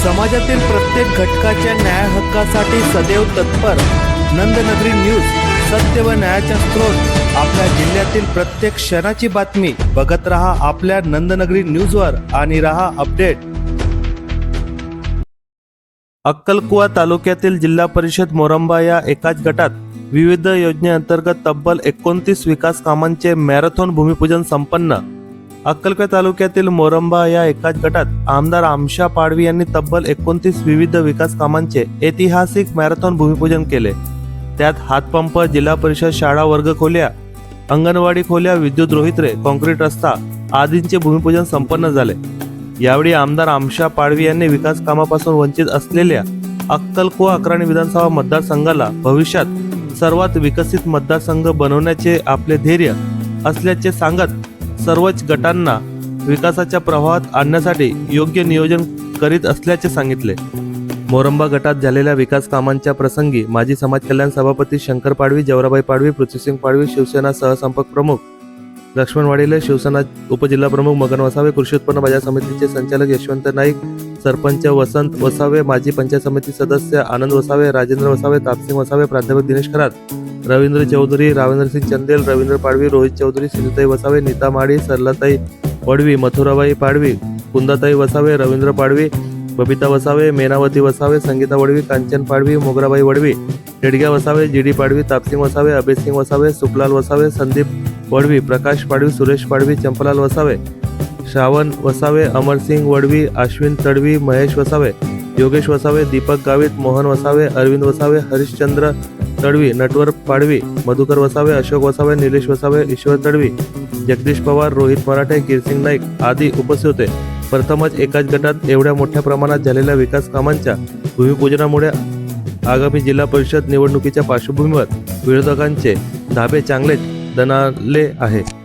समाजातील प्रत्येक घटकाच्या न्याय हक्कासाठी सदैव तत्पर. नंदनगरी न्यूज सत्य व न्यायाचा स्रोत. आपल्या जिल्ह्यातील प्रत्येक क्षणाची बातमी. बघत रहा आपल्या नंदनगरी न्यूजवर आणि रहा अपडेट. अक्कलकुवा तालुक्यातील जिल्हा परिषद मोरंबा या एकाच गटात विविध योजनेअंतर्गत तब्बल एकोणतीस विकास कामांचे मॅरेथॉन भूमिपूजन संपन्न. अक्कलकोट तालुक्यातील मोरंबा या एकाच गटात आमदार आमशा पाडवी यांनी तब्बल एकोणतीस विविध विकास कामांचे ऐतिहासिक मॅरेथॉन भूमिपूजन केले. त्यात हातपंप जिल्हा परिषद शाळा वर्ग खोल्या अंगणवाडी खोल्या विद्युत रोहित्रे कॉन्क्रीट रस्ता आदींचे भूमिपूजन संपन्न झाले. यावेळी आमदार आमशा पाडवी यांनी विकास कामापासून वंचित असलेल्या अक्कलको अकराणी विधानसभा मतदारसंघाला भविष्यात सर्वात विकसित मतदारसंघ बनवण्याचे आपले धैर्य असल्याचे सांगत सर्वच गटांना विकासाच्या प्रवाहात आणण्यासाठी योग्य नियोजन करीत असल्याचे सांगितले. मोरंबा गटात झालेल्या विकास कामांच्या प्रसंगी माजी समाज कल्याण सभापती शंकर पाडवी जवराबाई पाडवी पृथ्वीसिंग पाडवी शिवसेना सहसंपर्क प्रमुख लक्ष्मण वाडिले शिवसेना उपजिल्हा प्रमुख मगन वसावे कृषी उत्पन्न बाजार समितीचे संचालक यशवंत नाईक सरपंच वसंत वसावे माजी पंचायत समिती सदस्य आनंद वसावे राजेंद्र वसावे तापसिंग वसावे प्राध्यापक दिनेश खरात रवींद्र चौधरी रावेंद्रसिंग चंदेल, रवींद्र पाडवी, रोहित चौधरी सिंधुताई वसावे, नीता माळी सरलाताई वडवी मथुराबाई पाडवी, कुंदाताई वसावे, रवींद्र पाडवी, बबिता वसावे, मेनावती वसावे, संगीता वडवी, कांचन पाडवी, मोगराबाई वडवी रेडग्या वसावे, जी डी पाडवी तापसिंग वसावे अभयसिंग वसावे, सुखलाल वसावे, संदीप वडवी, प्रकाश पाडवी, सुरेश पाडवी, चंपलाल वसावे, श्रावण वसावे अमरसिंग वडवी, अश्विन तडवी, महेश वसावे, योगेश वसावे, दीपक गावित, मोहन वसावे, अरविंद वसावे, हरिश्चंद्र तडवी नटवर पाडवी मधुकर वसावे अशोक वसावे निलेश वसावे ईश्वर तडवी जगदीश पवार रोहित मराठे गिरसिंग नाईक आदी उपस्थित होते. प्रथमच एकाच गटात एवढ्या मोठ्या प्रमाणात झालेल्या विकास कामांच्या भूमिपूजनामुळे आगामी जिल्हा परिषद निवडणुकीच्या पार्श्वभूमीवर विरोधकांचे धाबे चांगलेच दणाले आहे.